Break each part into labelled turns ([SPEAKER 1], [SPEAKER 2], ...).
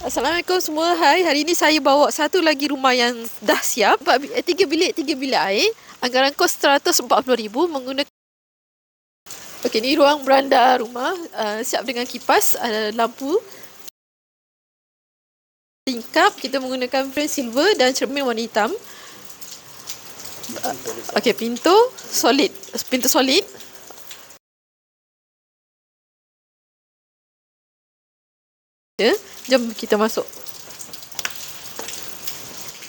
[SPEAKER 1] Assalamualaikum semua. Hai, hari ini saya bawa satu lagi rumah yang dah siap. Eh, tiga bilik, tiga bilik air. Anggaran kos RM140,000 menggunakan Okey, ni ruang beranda rumah. Uh, siap dengan kipas, ada lampu. Tingkap, kita menggunakan frame silver dan cermin warna hitam. Uh, Okey, pintu solid. Pintu solid. Ya, jom kita masuk.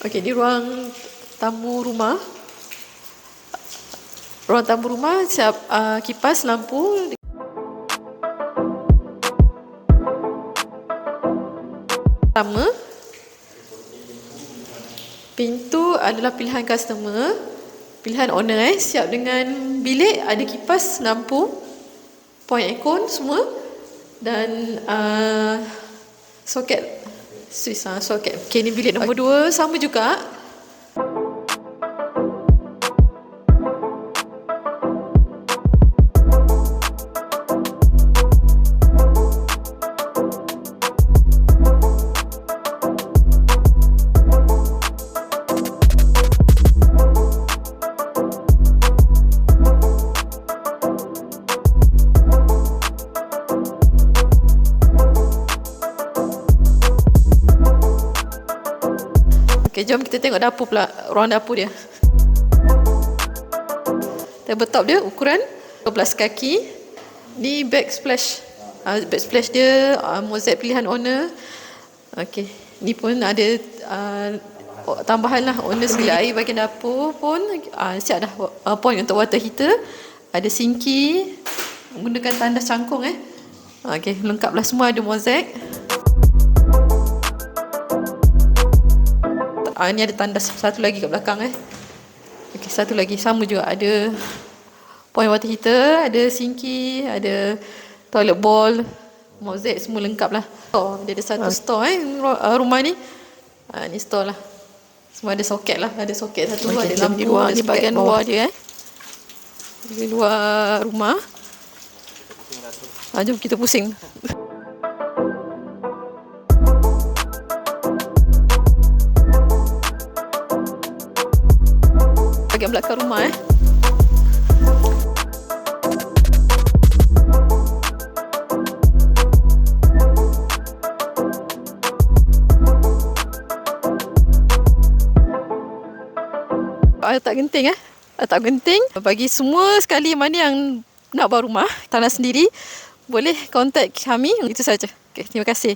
[SPEAKER 1] Okey, di ruang tamu rumah. Ruang tamu rumah siap uh, kipas, lampu. Pertama, pintu adalah pilihan customer. Pilihan owner eh, siap dengan bilik, ada kipas, lampu, point aircon semua dan uh, soket Swiss ah soket. Okey ni bilik nombor dua sama juga. Okey jom kita tengok dapur pula, ruang dapur dia. Tabletop dia ukuran 12 kaki. Ni backsplash. Uh, backsplash dia uh, mozaik pilihan owner. Okey, ni pun ada uh, tambahan lah owner sedia air bahagian dapur pun uh, siap dah uh, point untuk water heater. Ada sinki menggunakan tandas cangkung eh. Okey, lengkaplah semua ada mozaik. Ah, ni ada tandas satu lagi kat belakang eh. Okey, satu lagi sama juga ada point water heater, ada sinki, ada toilet bowl, mozaik semua lengkap lah. Oh, dia ada satu store eh ah, rumah ni. Ah, ni store lah. Semua ada soket lah, ada soket satu
[SPEAKER 2] Okey,
[SPEAKER 1] ada lampu
[SPEAKER 2] di luar,
[SPEAKER 1] ada soket
[SPEAKER 2] bahagian
[SPEAKER 1] bawah.
[SPEAKER 2] luar dia eh.
[SPEAKER 1] Di luar rumah. Ah, jom kita pusing. Bahagian belakang rumah eh. Ah, tak genting eh. Tak genting. Bagi semua sekali mana yang nak bawa rumah, tanah sendiri, boleh contact kami. Itu saja. Okay, terima kasih.